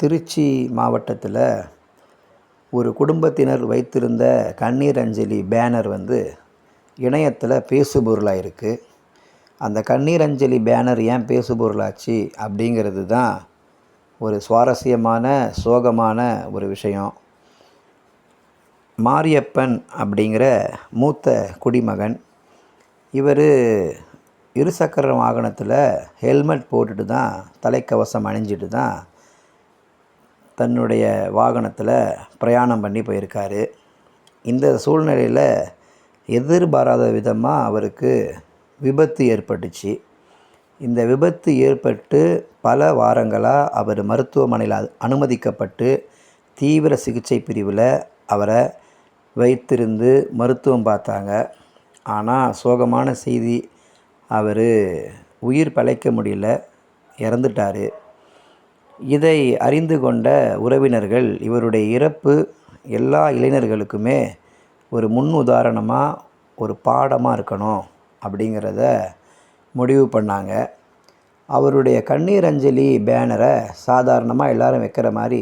திருச்சி மாவட்டத்தில் ஒரு குடும்பத்தினர் வைத்திருந்த கண்ணீர் அஞ்சலி பேனர் வந்து இணையத்தில் பேசுபொருளாக இருக்குது அந்த கண்ணீர் அஞ்சலி பேனர் ஏன் பேசுபொருளாச்சு அப்படிங்கிறது தான் ஒரு சுவாரஸ்யமான சோகமான ஒரு விஷயம். மாரியப்பன் அப்படிங்கிற மூத்த குடிமகன் இவர் இருசக்கர வாகனத்தில் ஹெல்மெட் போட்டுட்டு தான் தலைக்கவசம் அணிஞ்சிட்டு தான் தன்னுடைய வாகனத்தில் பிரயாணம் பண்ணி போயிருக்காரு. இந்த சூழ்நிலையில் எதிர்பாராத விதமாக அவருக்கு விபத்து ஏற்பட்டுச்சு. இந்த விபத்து ஏற்பட்டு பல வாரங்களாக அவர் மருத்துவமனையில் அனுமதிக்கப்பட்டு தீவிர சிகிச்சை பிரிவில் அவரை வைத்திருந்து மருத்துவம் பார்த்தாங்க. ஆனால் சோகமான செய்தி அவர் உயிர் பழைக்க முடியல இறந்துட்டார். இதை அறிந்து கொண்ட உறவினர்கள் இவருடைய இறப்பு எல்லா இளைஞர்களுக்குமே ஒரு முன் உதாரணமாக ஒரு பாடமாக இருக்கணும் அப்படிங்கிறத முடிவு பண்ணாங்க. அவருடைய கண்ணீர் அஞ்சலி பேனரை சாதாரணமாக எல்லாரும் வைக்கிற மாதிரி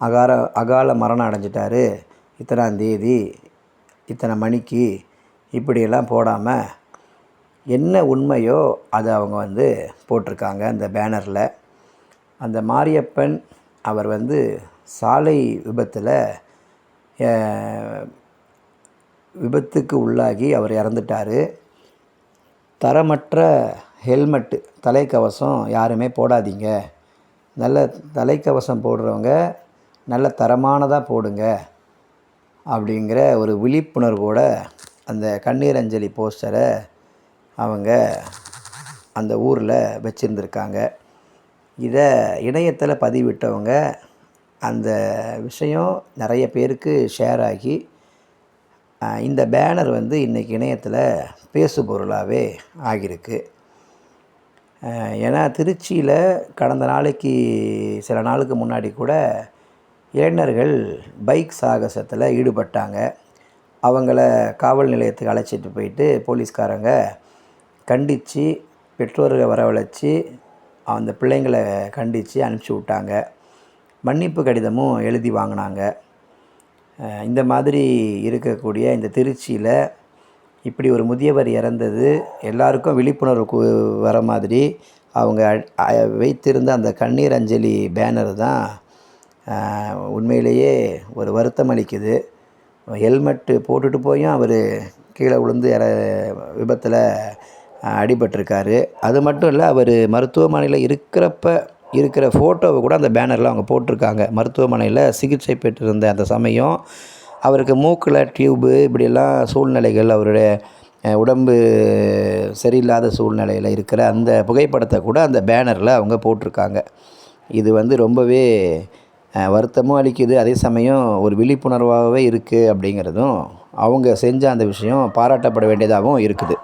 அகார அகால மரணம் அடைஞ்சிட்டாரு. இத்தனாம் தேதி இத்தனை மணிக்கு இப்படியெல்லாம் போடாமல் என்ன உண்மையோ அதை அவங்க வந்து போட்டிருக்காங்க அந்த பேனரில். அந்த மாரியப்பன் அவர் வந்து சாலை விபத்தில் விபத்துக்கு உள்ளாகி அவர் இறந்துட்டார். தரமற்ற ஹெல்மெட்டு தலைக்கவசம் யாருமே போடாதீங்க. நல்ல தலைக்கவசம் போடுறவங்க நல்ல தரமானதாக போடுங்க அப்படிங்கிற ஒரு விழிப்புணர்வோட அந்த கண்ணீர் அஞ்சலி போஸ்டரை அவங்க அந்த ஊரில் வச்சுருந்துருக்காங்க. இதை இணையத்தில் பதிவிட்டவங்க அந்த விஷயம் நிறைய பேருக்கு ஷேர் ஆகி இந்த பேனர் வந்து இன்றைக்கி இணையத்தில் பேசுபொருளாகவே ஆகியிருக்கு. ஏன்னா திருச்சியில் கடந்த நாளைக்கு சில நாளுக்கு முன்னாடி கூட இளைஞர்கள் பைக் சாகசத்தில் ஈடுபட்டாங்க. அவங்கள காவல் நிலையத்துக்கு அழைச்சிட்டு போயிட்டு போலீஸ்காரங்க கண்டித்து பெற்றோர்களை வரவழைச்சி அந்த பிள்ளைங்களை கண்டித்து அனுப்பிச்சி விட்டாங்க. மன்னிப்பு கடிதமும் எழுதி வாங்கினாங்க. இந்த மாதிரி இருக்கக்கூடிய இந்த திருச்சியில் இப்படி ஒரு முதியவர் இறந்தது எல்லாருக்கும் விழிப்புணர்வு வர மாதிரி அவங்க அ- வைத்திருந்த அந்த கண்ணீர் அஞ்சலி பேனர் தான் உண்மையிலேயே ஒரு வருத்தம் அளிக்குது. ஹெல்மெட்டு போட்டுட்டு போயும் அவர் கீழே விழுந்து இற விபத்தில் அடிபட்டிருக்காரு. அது மட்டும் இல்லை அவர் மருத்துவமனையில் இருக்கிறப்ப இருக்கிற ஃபோட்டோவை கூட அந்த பேனரில் அவங்க போட்டிருக்காங்க. மருத்துவமனையில் சிகிச்சை பெற்றிருந்த அந்த சமயம் அவருக்கு மூக்கில் டியூபு இப்படியெல்லாம் சூழ்நிலைகள் அவருடைய உடம்பு சரியில்லாத சூழ்நிலையில் இருக்கிற அந்த புகைப்படத்தை கூட அந்த பேனரில் அவங்க போட்டிருக்காங்க. இது வந்து ரொம்பவே வருத்தமும் அளிக்குது. அதே சமயம் ஒரு விழிப்புணர்வாகவே இருக்குது அப்படிங்கிறதும் அவங்க செஞ்ச அந்த விஷயம் பாராட்டப்பட வேண்டியதாகவும் இருக்குது.